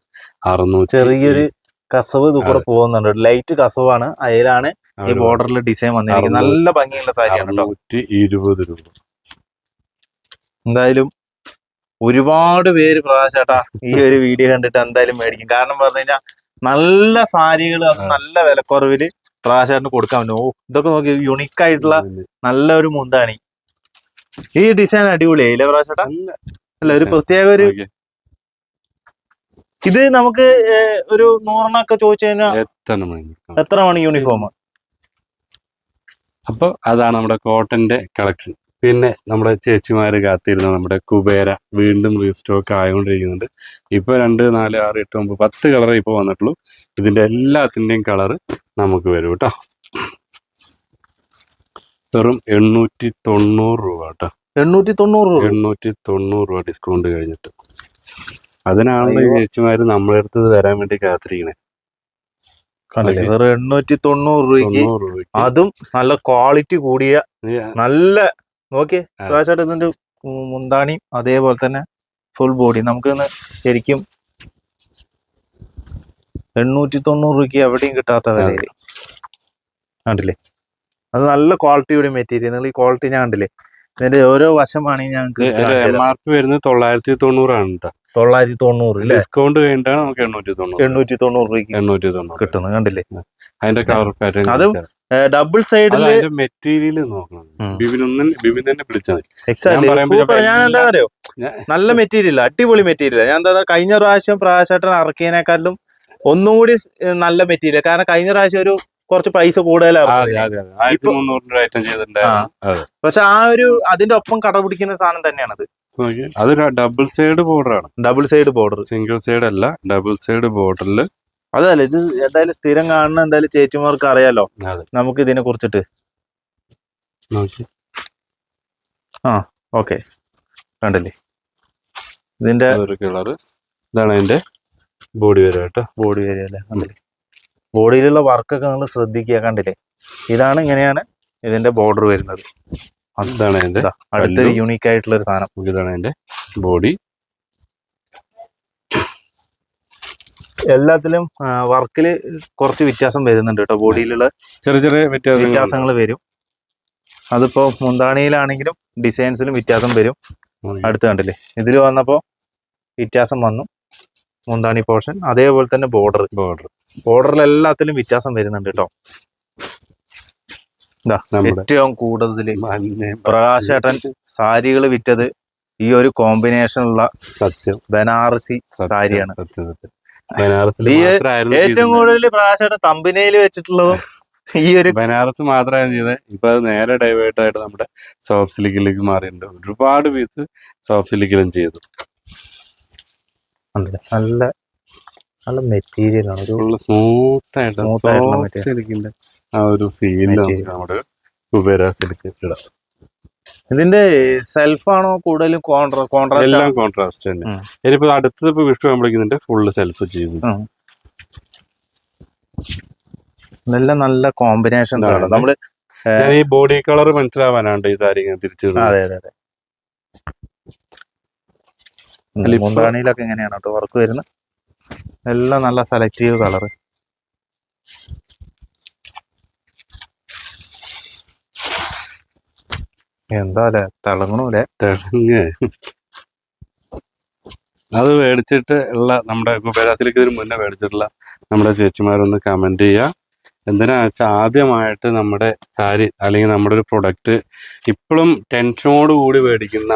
അറുന്നൂറ്റി ചെറിയൊരു കസവ് ഇത് കൂടെ പോകുന്നുണ്ട്. ലൈറ്റ് കസവാണ്. അതിലാണ് ഈ ബോർഡറിൽ ഡിസൈൻ വന്നിരിക്കുന്നത്. നല്ല ഭംഗിയുള്ള സാരിയാണ് ഇരുപത് രൂപ. എന്തായാലും ഒരുപാട് പേര് പ്രകാശേട്ടാ ഈ ഒരു വീഡിയോ കണ്ടിട്ട് എന്തായാലും മേടിക്കും. കാരണം പറഞ്ഞു കഴിഞ്ഞാൽ നല്ല സാരികൾ അത് നല്ല വിലക്കുറവിൽ പ്രകാശേട്ടന് കൊടുക്കാൻ പറ്റും. ഓ ഇതൊക്കെ നോക്കി യുണീക്ക് ആയിട്ടുള്ള നല്ലൊരു മുന്താണി ഈ. ഡിസൈൻ അടിപൊളിയായില്ലേ പ്രകാശേട്ടാ നല്ല അല്ല ഒരു പ്രത്യേക ഒരു ഇത് നമുക്ക് ഒരു നൂറെണ്ണൊക്കെ ചോദിച്ചു കഴിഞ്ഞാൽ എത്ര മണി? യൂണിഫോം അപ്പൊ അതാണ് നമ്മുടെ കോട്ടന്റെ കളക്ഷൻ പിന്നെ നമ്മുടെ ചേച്ചിമാർ കാത്തിരുന്ന നമ്മുടെ കുബേര വീണ്ടും റീസ്റ്റോക്ക് ആയിക്കൊണ്ടിരിക്കുന്നുണ്ട് ഇപ്പൊ രണ്ട് നാല് ആറ് എട്ട് ഒമ്പത് പത്ത് കളറേ ഇപ്പൊ വന്നിട്ടുള്ളൂ. ഇതിന്റെ എല്ലാത്തിന്റെയും കളറ് നമുക്ക് വരും കേട്ടോ. വെറും എണ്ണൂറ്റി തൊണ്ണൂറ് രൂപ കേട്ടോ. എണ്ണൂറ്റി തൊണ്ണൂറ് രൂപ. എണ്ണൂറ്റി തൊണ്ണൂറ് രൂപ ഡിസ്കൗണ്ട് കഴിഞ്ഞിട്ട്. അതിനാണല്ലോ ഈ ചേച്ചിമാർ ചേച്ചിമാര് നമ്മളെ അടുത്ത് വരാൻ വേണ്ടി കാത്തിരിക്കണേ. വെറും എണ്ണൂറ്റി തൊണ്ണൂറ് രൂപയ്ക്ക്. അതും നല്ല ക്വാളിറ്റി കൂടിയ നല്ല നോക്കിയേ. ആ. പ്രാവശ്യമായിട്ട് ഇതിന്റെ മുന്താണിയും അതേപോലെ തന്നെ ഫുൾ ബോഡി നമുക്കിന്ന് ശരിക്കും എണ്ണൂറ്റി തൊണ്ണൂറ് രൂപയ്ക്ക് എവിടെയും കിട്ടാത്ത വിലയിൽ. കണ്ടില്ലേ? അത് നല്ല ക്വാളിറ്റിയുടെ മെറ്റീരിയൽ നിങ്ങൾ ഈ ക്വാളിറ്റി ഞാൻ കണ്ടില്ലേ? ഇതിന്റെ ഓരോ വശമാണെങ്കിൽ ഞങ്ങൾക്ക് എം ആർ പി വരുന്നത് തൊള്ളായിരത്തി തൊണ്ണൂറാണ് കേട്ടോ തൊള്ളായിരത്തി തൊണ്ണൂറ് അല്ലേ ഡിസ്കൗണ്ട് കഴിഞ്ഞിട്ടാണ് നമുക്ക് എണ്ണൂറ്റി തൊണ്ണൂറ് എണ്ണൂറ്റി തൊണ്ണൂറ് രൂപയ്ക്ക് എണ്ണൂറ്റി തൊണ്ണൂറ് കിട്ടുന്നത് കണ്ടില്ലേ? അതിന്റെ കളർ പാറ്റേൺ അതും ഡബിൾ സൈഡിൽ മെറ്റീരിയൽ നോക്കണം. ബിബിൻ ഒന്നും ബിബിൻ തന്നെ വിളിച്ചാൽ സൂപ്പർ ഞാൻ എന്താ പറയുക അറിയോ? നല്ല മെറ്റീരിയൽ അടിപൊളി മെറ്റീരിയൽ ഞാൻ എന്താ കഴിഞ്ഞ പ്രാവശ്യം പ്രാവശ്യമായിട്ട് ഇറക്കിയതിനേക്കാളും ഒന്നും കൂടി നല്ല മെറ്റീരിയൽ കാരണം കഴിഞ്ഞ പ്രാവശ്യം ഒരു കുറച്ച് പൈസ അതെ പക്ഷെ ആ ഒരു അതിന്റെ ഒപ്പം കട പിടിക്കുന്ന സാധനം തന്നെയാണത്. അതൊരു ഡബിൾ സൈഡ് ബോർഡർ ആണ്. Double side border single side അല്ല ഡബിൾ സൈഡ് ബോർഡറിൽ അതല്ല ഇത് എന്തായാലും സ്ഥിരം കാണുന്ന എന്തായാലും ചേച്ചിമാർക്ക് അറിയാലോ. നമുക്ക് ഇതിനെ കുറിച്ചിട്ട്. ആ ഓക്കെ. കണ്ടല്ലേ? ഇതിന്റെ ഒരു കളർ ഇതാണ് അതിന്റെ ബോഡി വരിക കേട്ടോ. ബോഡി വരികയല്ലേ കണ്ടില്ലേ? ബോഡിയിലുള്ള വർക്കൊക്കെ നിങ്ങൾ ശ്രദ്ധിക്കുക കണ്ടില്ലേ? ഇതാണ് ഇങ്ങനെയാണ് ഇതിന്റെ ബോർഡർ വരുന്നത്. ഇതാണ് അതിന്റെ അടുത്ത യൂണീക്ക് ആയിട്ടുള്ള ഒരു സാധനം. ഇതാണ് അതിന്റെ ബോഡി എല്ലാത്തിലും വർക്കിൽ കുറച്ച് വ്യത്യാസം വരുന്നുണ്ട് കേട്ടോ. ബോഡിയിലുള്ള ചെറിയ ചെറിയ വ്യത്യാസങ്ങൾ വരും. അതിപ്പോ മുന്താണിയിലാണെങ്കിലും ഡിസൈൻസിലും വ്യത്യാസം വരും. അടുത്ത് കണ്ടില്ലേ? ഇതിൽ വന്നപ്പോ വ്യത്യാസം വന്നു. മുന്താണി പോർഷൻ അതേപോലെ തന്നെ ബോർഡർ ബോർഡർ ബോർഡറിൽ എല്ലാത്തിലും വ്യത്യാസം വരുന്നുണ്ട് കേട്ടോ. ഏറ്റവും കൂടുതൽ പ്രകാശേട്ടൻ സാരികൾ വിറ്റത് ഈ ഒരു കോമ്പിനേഷനുള്ള സത്യം. ബനാറസി സാരിയാണ്. സത്യം സത്യം. ബനാറസിൽ ഏറ്റവും കൂടുതൽ പ്രകാശേട്ടൻ തമ്പിനയിൽ വെച്ചിട്ടുള്ളതും ഈ ഒരു ബനാറസ് മാത്രമാണ് ചെയ്തത്. ഇപ്പൊ അത് നേരെ ഡൈവേർട്ട് ആയിട്ട് നമ്മുടെ സോഫ്റ്റ് സിലിക്കിലേക്ക് മാറിയിട്ടുണ്ട്. ഒരുപാട് പീസ് സോഫ്റ്റ് സിലിക്കിലും ചെയ്തു. നല്ല നല്ല മെറ്റീരിയൽ ആണ്. സ്മൂത്ത് ആയിട്ട് സോഫ്റ്റ്. സിലിക്കിന്റെ ആ ഒരു ഫീൽ. നമ്മുടെ കുബേര സിലിക്ക് ഇടാം. ഇതിന്റെ സെൽഫ് ആണോ കൂടുതലും കോൺട്രാസ്റ്റ് എല്ലാം കോൺട്രാസ്റ്റ് തന്നെ. ഇനിയിപ്പോ അടുത്തത് ഇപ്പൊ വിഷു ആകുമ്പോഴേക്കും ഫുള്ള് സെൽഫ് ചെയ്തു നല്ല നല്ല കോമ്പിനേഷൻ ആണ്. നമ്മൾ ഈ ബോഡി കളർ മനസ്സിലാവാനാണ്ട് ഈ സാരി ഇങ്ങനെ തിരിച്ചു. അതെ അതെ അതെ. മുന്താണിയിലൊക്കെ എങ്ങനെയാണ് കേട്ടോ വർക്ക് വരുന്നത്. എല്ലാം നല്ല സെലക്റ്റീവ് കളർ എന്താ അല്ലേ തിളങ്ങണൂലേ? തിളങ്ങ്. അത് മേടിച്ചിട്ട് ഉള്ള നമ്മുടെ കുബേരാസിലേക്ക് ഇതിന് മുന്നേ മേടിച്ചിട്ടുള്ള നമ്മുടെ ചേച്ചിമാരൊന്ന് കമന്റ് ചെയ്യുക എന്തിനാ വെച്ചാൽ ആദ്യമായിട്ട് നമ്മുടെ സാരി അല്ലെങ്കിൽ നമ്മുടെ ഒരു പ്രൊഡക്റ്റ് ഇപ്പോഴും ടെൻഷനോട് കൂടി മേടിക്കുന്ന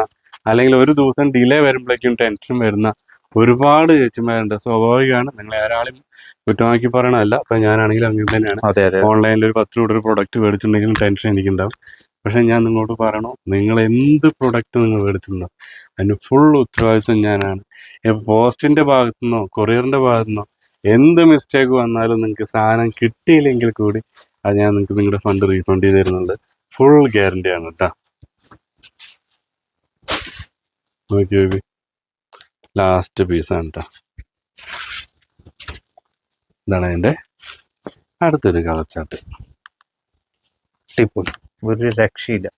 അല്ലെങ്കിൽ ഒരു ദിവസം ഡിലേ വരുമ്പോഴേക്കും ടെൻഷൻ വരുന്ന ഒരുപാട് ചേച്ചിമാരുണ്ട്. സ്വാഭാവികമാണ്. നിങ്ങൾ ആരാളും കുറ്റമാക്കി പറയണമല്ല അപ്പൊ ഞാനാണെങ്കിലും അങ്ങനെ തന്നെയാണ് ഓൺലൈനിൽ ഒരു പത്ത് രൂപ ഒരു പ്രൊഡക്റ്റ് മേടിച്ചിട്ടുണ്ടെങ്കിലും ടെൻഷൻ എനിക്കുണ്ടാവും. പക്ഷെ ഞാൻ നിങ്ങളോട് പറയണോ? നിങ്ങൾ എന്ത് പ്രൊഡക്റ്റ് നിങ്ങൾ മേടിച്ചിട്ടുണ്ടോ അതിന് ഫുൾ ഉത്തരവാദിത്വം ഞാനാണ്. പോസ്റ്റിന്റെ ഭാഗത്തുനിന്നോ കൊറിയറിന്റെ ഭാഗത്തുനിന്നോ എന്ത് മിസ്റ്റേക്ക് വന്നാലും നിങ്ങൾക്ക് സാധനം കിട്ടിയില്ലെങ്കിൽ കൂടി അത് ഞാൻ നിങ്ങൾക്ക് നിങ്ങളുടെ ഫണ്ട് റീഫണ്ട് ചെയ്ത് തരുന്നുണ്ട്. ഫുൾ ഗ്യാരണ്ടി ആണ് കേട്ടോ നോക്കി ബേബി ലാസ്റ്റ് പീസാണ് കേട്ടോ ഇതാണ് അതിന്റെ അടുത്തൊരു കളച്ചാട്ട് ടിപ്പ് ഒരു രക്ഷയില്ല.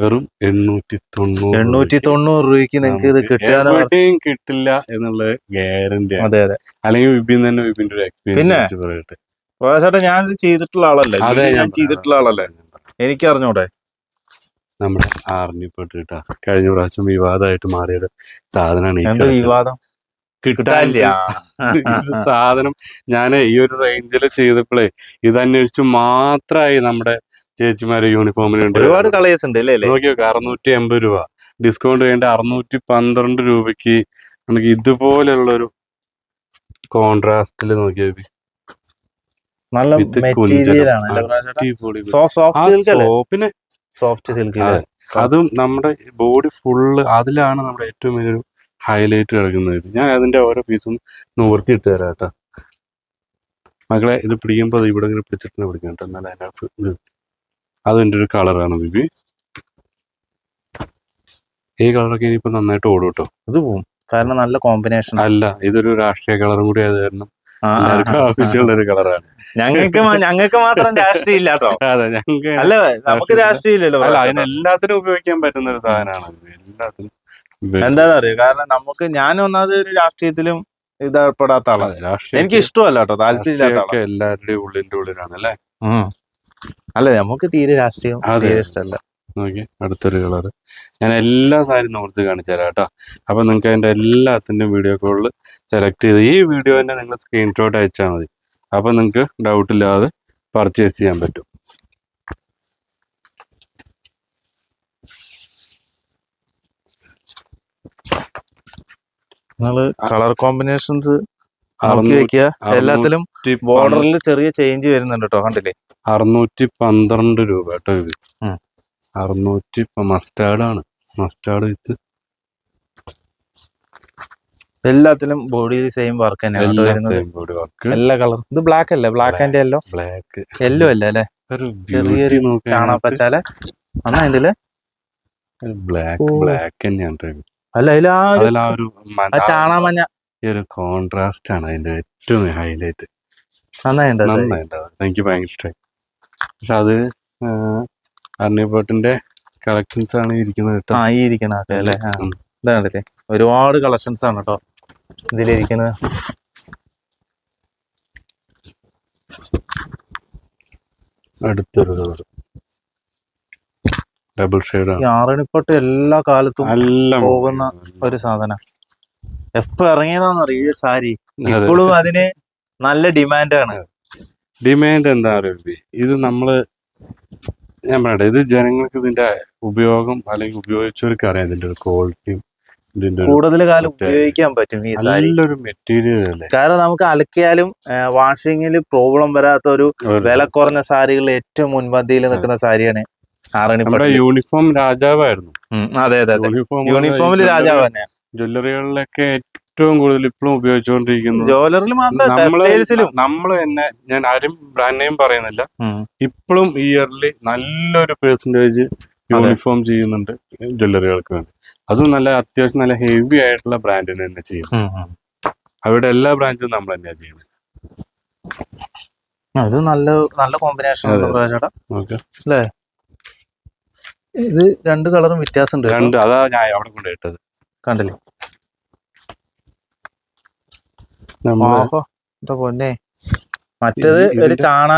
വെറും എണ്ണൂറ്റി തൊണ്ണൂറ് എണ്ണൂറ്റി തൊണ്ണൂറ് രൂപയ്ക്ക് നിങ്ങൾക്ക് ഇത് എവിടെയും കിട്ടില്ല എന്നുള്ള ഗ്യാരണ്ടി അതെ അതെ. അല്ലെങ്കിൽ വിപിൻ തന്നെ വിപിന്റെ ഒരു? എക്സ്പീരിയൻസ് പറയട്ടെ. ചേട്ടാ ഞാൻ ഇത് ചെയ്തിട്ടുള്ള ആളല്ലേ? അതെ ഞാൻ ചെയ്തിട്ടുള്ള ആളല്ലേ? എനിക്ക് അറിഞ്ഞൂടെ നമ്മുടെ ആർമിപ്പെട്ട് കിട്ടാ കഴിഞ്ഞ പ്രാവശ്യം വിവാദമായിട്ട് മാറിയത് സാധനമാണ് വിവാദം? കിട്ടാനില്ല. സാധനം ഞാൻ ഈ ഒരു റേഞ്ചിൽ ചെയ്തപ്പോഴേ ഇത് അന്വേഷിച്ച് മാത്രമായി നമ്മുടെ ചേച്ചിമാരെ യൂണിഫോമിനുണ്ട് ഒരുപാട് കളേഴ്സ് ഉണ്ട് അല്ലേ നോക്കി നോക്കാം അറുന്നൂറ്റി എൺപത് രൂപ. ഡിസ്കൗണ്ട് വേണ്ട അറുന്നൂറ്റി പന്ത്രണ്ട് രൂപയ്ക്ക് നമുക്ക് ഇതുപോലെയുള്ള ഒരു കോൺട്രാസ്റ്റിൽ നോക്കിയാൽ നല്ല. സോഫ്റ്റ് സിൽക്ക് സോഫ്റ്റ് അതെ. നമ്മുടെ ബോഡി ഫുള്ള് അതിലാണ് നമ്മുടെ ഏറ്റവും വലിയൊരു ഹൈലൈറ്റ് കിടക്കുന്നത്. ഞാൻ അതിന്റെ ഓരോ പീസും നിവർത്തിയിട്ട് തരാം കേട്ടോ. മക്കളെ ഇത് പിടിക്കുമ്പോൾ ഇവിടെ ഇങ്ങനെ പിടിച്ചിട്ട് പിടിക്കാം കേട്ടോ. എന്നാൽ അതിനകത്ത് അതിന്റെ ഒരു കളറാണ് ബിബി. ഈ കളറൊക്കെ ഇനിയിപ്പോ നന്നായിട്ട് ഓടും കേട്ടോ അത് പോവും. കാരണം നല്ല കോമ്പിനേഷൻ അല്ല ഇതൊരു രാഷ്ട്രീയ കളറും കൂടി ആയത് കാരണം എല്ലാവർക്കും ആവശ്യമുള്ള ഒരു കളറാണ്. ഞങ്ങൾക്ക് ഞങ്ങൾക്ക് മാത്രം രാഷ്ട്രീയം ഇല്ല കേട്ടോ അതെ ഞങ്ങൾക്ക് അല്ല നമുക്ക് രാഷ്ട്രീയം ഇല്ലല്ലോ അല്ല അതിന് എല്ലാത്തിനും ഉപയോഗിക്കാൻ പറ്റുന്ന ഒരു സാധനമാണ് എല്ലാത്തിനും. എന്താന്ന് അറിയോ കാരണം നമുക്ക് ഞാൻ ഒന്നാമത് ഒരു രാഷ്ട്രീയത്തിലും ഇതപ്പെടാത്ത ആളാണ് എനിക്ക് ഇഷ്ടമല്ല കേട്ടോ ആളാണ് എല്ലാവരുടെയും ഉള്ളിന്റെ ഉള്ളിലാണ് അല്ലേ. അല്ല നമുക്ക് തീരെ രാഷ്ട്രീയം. തീരെ ഇഷ്ടമല്ല. നോക്കി അടുത്തൊരു കളർ. ഞാൻ എല്ലാ സാരി നോർത്ത് കാണിച്ചു തരാം കേട്ടോ. അപ്പൊ നിങ്ങൾക്ക് അതിന്റെ എല്ലാത്തിന്റെയും വീഡിയോ കോളിൽ സെലക്ട് ചെയ്ത് ഈ വീഡിയോ തന്നെ നിങ്ങൾ സ്ക്രീൻഷോട്ട് അയച്ചാൽ മതി. അപ്പൊ നിങ്ങൾക്ക് ഡൗട്ട് ഇല്ലാതെ പർച്ചേസ് ചെയ്യാൻ പറ്റും. നിങ്ങൾ കളർ കോമ്പിനേഷൻസ് നോക്കി അറുന്നൂറ്റി വെക്കുക. എല്ലാത്തിലും ബോർഡറിൽ ചെറിയ ചേഞ്ച് വരുന്നുണ്ട് കേട്ടോ കണ്ടില്ലേ? അറുന്നൂറ്റി പന്ത്രണ്ട് രൂപ കേട്ടോ ഇത്. അറുന്നൂറ്റി മസ്റ്റാർഡ് ആണ് മസ്റ്റാർഡ് വിത്ത്. എല്ലാത്തിലും ബോഡിയിൽ സെയിം വർക്ക് തന്നെയാണ് എല്ലാ കളർ ഇത് ബ്ലാക്ക് അല്ലേ? Black and yellow black yellow അല്ല അല്ലേ? ചെറിയ ചെറിയൊരു ചാണാപ്പച്ചാല നന്നായിട്ടില്ലേ ബ്ലാക്ക് ബ്ലാക്ക് തന്നെയാണ് അല്ല അതിൽ ആ ഒരു ആ ഒരു ഈ കോൺട്രാസ്റ്റ് ആണ് അതിന്റെ ഏറ്റവും ഹൈലൈറ്റ് നന്നായിട്ടുണ്ട് എനിക്ക് ഭയങ്കര ഇഷ്ടമായി പക്ഷെ അത് അർണിബോട്ടിന്റെ കളക്ഷൻസ് ആണ് ഇരിക്കുന്നത് കേട്ടോ. ആ ഈ ഇരിക്കണ ഒക്കെ അല്ലേ? ആ. ഇതാ കണ്ടില്ലേ? ഒരുപാട് കളക്ഷൻസ് ആണ് കേട്ടോ ഇതിലിരിക്കുന്നത്. അടുത്തൊരു കളർ ഡബിൾ ഷെയ്ഡ് ഈ ആണ് ആറണിപ്പട്ട് എല്ലാ കാലത്തും എല്ലാം പോകുന്ന ഒരു സാധനം. എപ്പോ ഇറങ്ങിയതാന്നറിയ സാരി? ഇപ്പോഴും അതിന് നല്ല ഡിമാൻഡാണ് ഡിമാൻഡ് എന്താ പറയുക ഇത് നമ്മൾ ഞാൻ പറയട്ടെ ഇത് ജനങ്ങൾക്ക് ഇതിന്റെ ഉപയോഗം അല്ലെങ്കിൽ ഉപയോഗിച്ചവർക്ക് അറിയാം ഇതിന്റെ ഒരു ക്വാളിറ്റിയും കൂടുതൽ കാലം ഉപയോഗിക്കാൻ പറ്റും ഈ സാരി. നല്ലൊരു മെറ്റീരിയൽ അല്ലേ? കാരണം നമുക്ക് അലക്കിയാലും വാഷിങ്ങിൽ പ്രോബ്ലം വരാത്ത ഒരു വില കുറഞ്ഞ സാരികളിൽ ഏറ്റവും മുൻപന്തിയിൽ നിൽക്കുന്ന സാരിയാണ് ആറണി യൂണിഫോം രാജാവായിരുന്നു. അതെ അതെ അതെ. യൂണിഫോമിൽ രാജാവ് തന്നെ ജ്വല്ലറികളിലൊക്കെ ഏറ്റവും കൂടുതൽ ഇപ്പോഴും ഉപയോഗിച്ചുകൊണ്ടിരിക്കുന്നത് ജോലറിൽ മാത്രം നമ്മൾ തന്നെ ഞാൻ ആരും ബ്രാൻഡ് നെയിം പറയുന്നില്ല. ഇപ്പോഴും ഇയർലി നല്ലൊരു പെർസെന്റേജ് യൂണിഫോം ചെയ്യുന്നുണ്ട് ജ്വല്ലറികൾക്ക് വേണ്ടി. അതും നല്ല അത്യാവശ്യം നല്ല ഹെവി ആയിട്ടുള്ള ബ്രാൻഡിന് തന്നെ ചെയ്യും അവരുടെ എല്ലാ ബ്രാൻഡും നമ്മൾ തന്നെയാണ് ചെയ്യുന്നത്. അത് നല്ല നല്ല കോമ്പിനേഷൻ അല്ലേ ചേട്ടാ. ഇത് രണ്ട് കളറും വ്യത്യാസമുണ്ട് ഉണ്ട് രണ്ട് അതാ ഞാൻ അവിടെ കൊണ്ടുപോയിട്ടത് കണ്ടില്ലേ നമ്മൾ ആഹാ, എന്താ പൊന്നെ. മറ്റേത് ഒരു ചാണ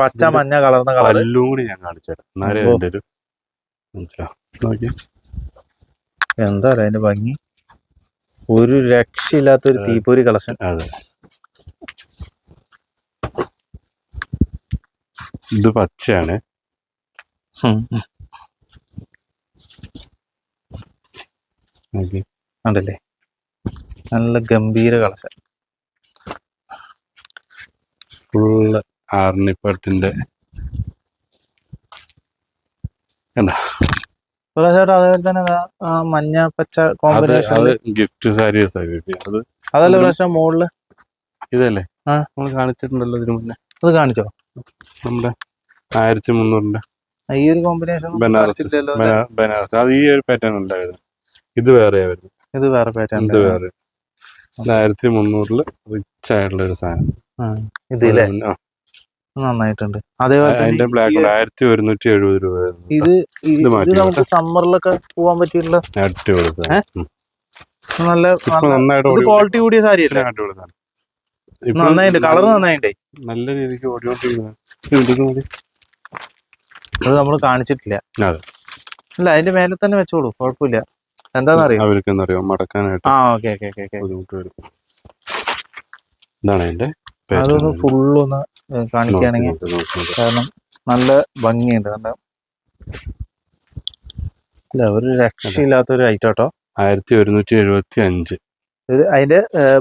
പച്ച മഞ്ഞ കളർന്ന കളർ പല്ലും കൂടി ഞാൻ നോക്കി എന്താ അതിന്റെ ഭംഗി? ഒരു രക്ഷയില്ലാത്ത ഒരു. തീപ്പൊരി കളക്ഷൻ. ഇത് പച്ചയാണ്. ഉണ്ടല്ലേ? നല്ല ഗംഭീര കളക്ഷൻ. ഫുള്ള് ചേട്ടാ അതേപോലെ തന്നെ മഞ്ഞ പച്ച കോമ്പിനേഷൻ അത് ഗിഫ്റ്റ് സാരി സാരി അത് അതല്ല ഒരു- പ്രശ്നം മുകളിൽ ഇതല്ലേ. നമ്മൾ കാണിച്ചിട്ടുണ്ടല്ലോ ഇതിനു മുന്നേ. അത് കാണിച്ചോ? നമ്മുടെ ആയിരത്തി മുന്നൂറിന്റെ. ഈ ഒരു കോമ്പിനേഷൻ ബനാറസ് ബനാ- ബനാറസ്. അത് ഈ ഒരു പാറ്റേൺ ഉണ്ടായിരുന്നു. ഇത് വേറെയാ വരുന്നത്. ഇത് വേറെ പാറ്റേൺ ഇത് വേറെ. ആയിരത്തി മുന്നൂറിൽ റിച്ച് ആയിട്ടുള്ള ഒരു സാധനം. ഇത് നന്നായിട്ടുണ്ട്. അതേപോലെ അതിന്റെ ബ്ലാക്ക് ആയിരത്തി ഒരുന്നൂറ്റി എഴുപത് രൂപ ഇത് ഇത് നമുക്ക് സമ്മറിലൊക്കെ പോവാൻ പറ്റിയിട്ടുള്ള. നല്ല നന്നായിട്ട് ക്വാളിറ്റി കൂടിയ സാരി നന്നായിട്ട് കളർ നല്ല- നന്നായിട്ടേ നല്ല രീതിക്ക് ഓടിക്കൊണ്ടിരിക്കുന്നത് അത് നമ്മൾ കാണിച്ചിട്ടില്ല. അല്ല അതിന്റെ മേലെ തന്നെ വെച്ചോളൂ. കുഴപ്പമില്ല. എന്താണെന്നറിയോ അവർക്ക് എന്നറിയോ മടക്കാനായിട്ട് ആ ഓക്കെ ഓക്കെ ഓക്കെ ഓക്കെ. ബുദ്ധിമുട്ട് വരും. ഇതാണ് അതിന്റെ അതൊന്ന്. ഫുള്ളൊന്ന് കാണിക്കുകയാണെങ്കിൽ. കാരണം നല്ല ഭംഗിയുണ്ട്. നല്ല അല്ല ഒരു രക്ഷയില്ലാത്ത ഒരു ഐറ്റം കേട്ടോ. ആയിരത്തി ഒരുന്നൂറ്റി എഴുപത്തി അഞ്ച് ഇത് അതിന്റെ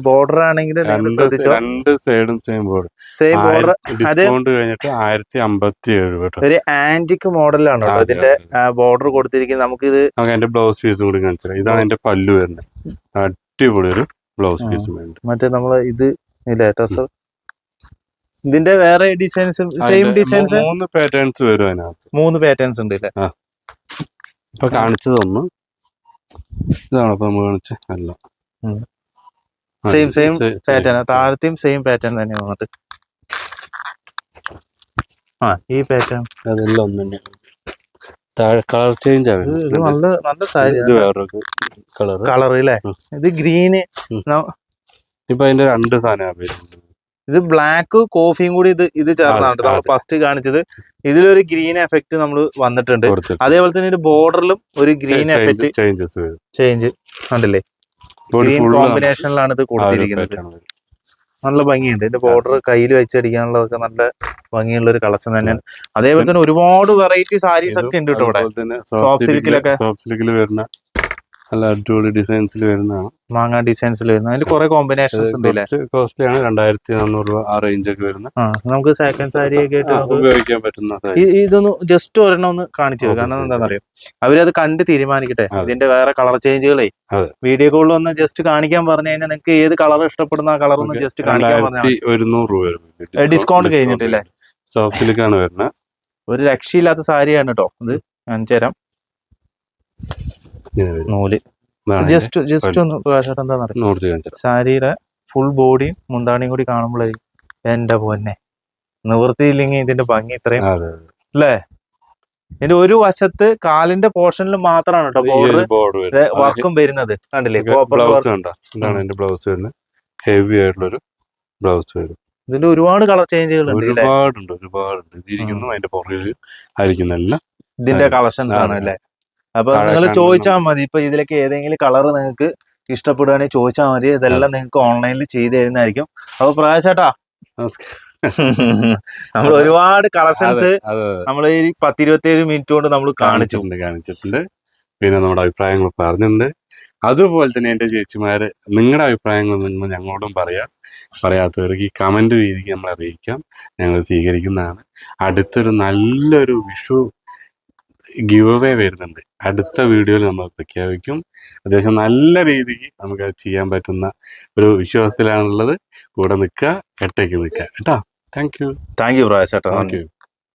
ബോർഡർ ആണെങ്കിൽ രണ്ട് സൈഡും same board same border discount കഴിഞ്ഞിട്ട് ആയിരത്തി അമ്പത്തി ഏഴ് ഒരു ആന്റിക് മോഡലാണ് അതിന്റെ ബോർഡർ കൊടുത്തിരിക്കുന്നത് നമുക്ക് ഇത് നമുക്ക് അതിന്റെ ബ്ലൗസ് പീസ് കൂടി കാണിച്ചാൽ ഇതാണ് എന്റെ പല്ലു വരുന്നത്. അടിപൊളി ഒരു ബ്ലൗസ് പീസ് വേണ്ട മറ്റേ നമ്മൾ ഇത് ലേറ്റസ്റ്റ് ഇതിന്റെ വേറെ ഡിസൈൻസ് സെയിം ഡിസൈൻസ് മൂന്ന് പാറ്റേൺസ് വരും അതിനകത്ത്. മൂന്ന് പാറ്റേൺസ് ഉണ്ട് അല്ലേ ഇപ്പൊ കാണിച്ചതൊന്ന്. ഇതാണ് ഇപ്പൊ നമ്മൾ കാണിച്ച അല്ല സെയിം same, പാറ്റേൺ. താഴത്തെയും സെയിം പാറ്റേൺ തന്നെ വന്നിട്ട് ആ. ഈ പാറ്റേൺ അതെല്ലാം ഒന്ന് തന്നെ. താഴെ കളർ ചേഞ്ച് ആണ്. ഇത് ഇത് നല്ല നല്ല സാരി ഇത് വേറൊരു കളർ കളർ അല്ലേ ഉം. ഇത് ഗ്രീന് ഇപ്പൊ അതിന്റെ രണ്ട് സാധനം വരുന്നുണ്ട് ഇത് ബ്ലാക്ക് കോഫിയും കൂടി ഇത് ഇത് ചേർന്നാണ് നമ്മൾ. ഫസ്റ്റ് കാണിച്ചത്. ഇതിലൊരു ഗ്രീൻ എഫക്ട് നമ്മൾ വന്നിട്ടുണ്ട്. അതേപോലെ തന്നെ ഒരു ബോർഡറിലും ഒരു green effect change Body green കോമ്പിനേഷനിലാണ് ഇത് കൊടുത്തിരിക്കുന്നത്. നല്ല ഭംഗിയുണ്ട്. ഇതിന്റെ ബോർഡർ കയ്യിൽ വെച്ചടിക്കാനുള്ളതൊക്കെ നല്ല ഭംഗിയുള്ള ഒരു കളക്ഷൻ തന്നെയാണ്. അതേപോലെ തന്നെ ഒരുപാട് വെറൈറ്റി സാരീസ് ഒക്കെ ഉണ്ട് കേട്ടോ ഇവിടെ. സോഫ്റ്റ് സിൽക്കിലൊക്കെ സോഫ്റ്റ് സിൽക്കിൽ വരുന്ന നല്ല അടിപൊളി ഡിസൈൻസിൽ വരുന്നതാണ്. മാങ്ങ ഡിസൈൻസിൽ വരുന്ന അതിൽ കുറെ കോമ്പിനേഷൻസ് ഉണ്ട് അല്ലേ കോസ്റ്റ്ലി ആണ്. രണ്ടായിരത്തി നാനൂറ് രൂപ ആ റേഞ്ച് ഒക്കെ വരുന്ന നമുക്ക് സെക്കൻഡ് സാരി ഒക്കെ ആയിട്ട് ഉപയോഗിക്കാൻ പറ്റുന്ന ഇതൊന്ന് ജസ്റ്റ് ഒരെണ്ണം ഒന്ന് കാണിച്ചു കാരണം എന്താണെന്ന് എന്താണെന്നറിയോ? അവരത് കണ്ട് തീരുമാനിക്കട്ടെ. ഇതിന്റെ വേറെ കളർ ചേഞ്ചുകളെ വീഡിയോ കോളിൽ ഒന്ന് ജസ്റ്റ് കാണിക്കാൻ പറഞ്ഞു കഴിഞ്ഞാൽ നിങ്ങൾക്ക് ഏത് കളർ ഇഷ്ടപ്പെടുന്ന ആ കളർ ഒന്ന് ജസ്റ്റ് കാണിക്കാൻ പറഞ്ഞാൽ രൂപ ഡിസ്കൗണ്ട് കഴിഞ്ഞിട്ടില്ലേ? സോഫ്റ്റ് സിൽക്കാണ് വരുന്നത്. ഒരു രക്ഷയില്ലാത്ത സാരിയാണ് കേട്ടോ ഇത്. ഞാൻ വരും നൂൽ. ജസ്റ്റ് ജസ്റ്റ് ഒന്ന് ഇതിന്റെ നോർത്ത് കാണിച്ചത് സാരിയുടെ ഫുൾ ബോഡി മുണ്ടാണിയും കൂടി കാണുമ്പോഴേ എന്റെ പൊന്നെ. നിവൃത്തിയില്ലെങ്കിൽ ഇതിന്റെ ഭംഗി ഇത്രയും. അല്ലേ? ഇതിന്റെ ഒരു വശത്ത് കാലിന്റെ പോർഷനിൽ മാത്രമാണ് കേട്ടോ ബോർഡർ വർക്കും വരുന്നത്. കണ്ടില്ലേ? ബ്ലൗസ് വരുന്നത്. ഹെവി ആയിട്ടുള്ളൊരു ബ്ലൗസ് വരും. ഇതിന്റെ ഒരുപാട് കളർ ചേഞ്ചുകൾ ഒരുപാടുണ്ട് ഒരുപാടുണ്ട്. ഇതിരിക്കുന്നു അതിന്റെ പുറകിൽ ആയിരിക്കുന്ന എല്ലാം ഇതിന്റെ കളക്ഷൻസ് ആണ് അല്ലേ? അപ്പൊ നിങ്ങൾ ചോദിച്ചാൽ മതി. ഇപ്പൊ ഇതിലേക്ക് ഏതെങ്കിലും കളർ നിങ്ങൾക്ക് ഇഷ്ടപ്പെടുകയാണെങ്കിൽ ചോദിച്ചാൽ മതി. ഇതെല്ലാം നിങ്ങൾക്ക് ഓൺലൈനിൽ ചെയ്തു തരുന്നതായിരിക്കും. അപ്പൊ പ്രകാശേട്ടാ നമ്മൾ ഒരുപാട് കളക്ഷൻസ് നമ്മൾ ഈ പത്തിരുപത്തിയേഴ് മിനിറ്റ് കൊണ്ട് നമ്മൾ കാണിച്ചു. കാണിച്ചിട്ടുണ്ട് കാണിച്ചിട്ടുണ്ട്. പിന്നെ നമ്മുടെ അഭിപ്രായങ്ങൾ പറഞ്ഞിട്ടുണ്ട്. അതുപോലെ തന്നെ എന്റെ ചേച്ചിമാര് നിങ്ങളുടെ അഭിപ്രായങ്ങൾ നിങ്ങൾ ഞങ്ങളോടും പറയാം. പറയാത്തവർക്ക് ഈ കമന്റ് രീതിക്ക് നമ്മൾ അറിയിക്കാം. ഞങ്ങൾ സ്വീകരിക്കുന്നതാണ്. അടുത്തൊരു നല്ലൊരു വിഷു ഗിവ് അവേ വരുന്നുണ്ട്. അടുത്ത വീഡിയോയിൽ നമ്മൾ പ്രഖ്യാപിക്കും. അത്യാവശ്യം നല്ല രീതിക്ക് നമുക്ക് അത് ചെയ്യാൻ പറ്റുന്ന ഒരു വിശ്വാസത്തിലാണുള്ളത്. കൂടെ നിൽക്കുക കെട്ടേക്ക് നിൽക്കുക. കേട്ടോ. താങ്ക് യു താങ്ക് യു പ്രകാശേട്ടാ താങ്ക് യു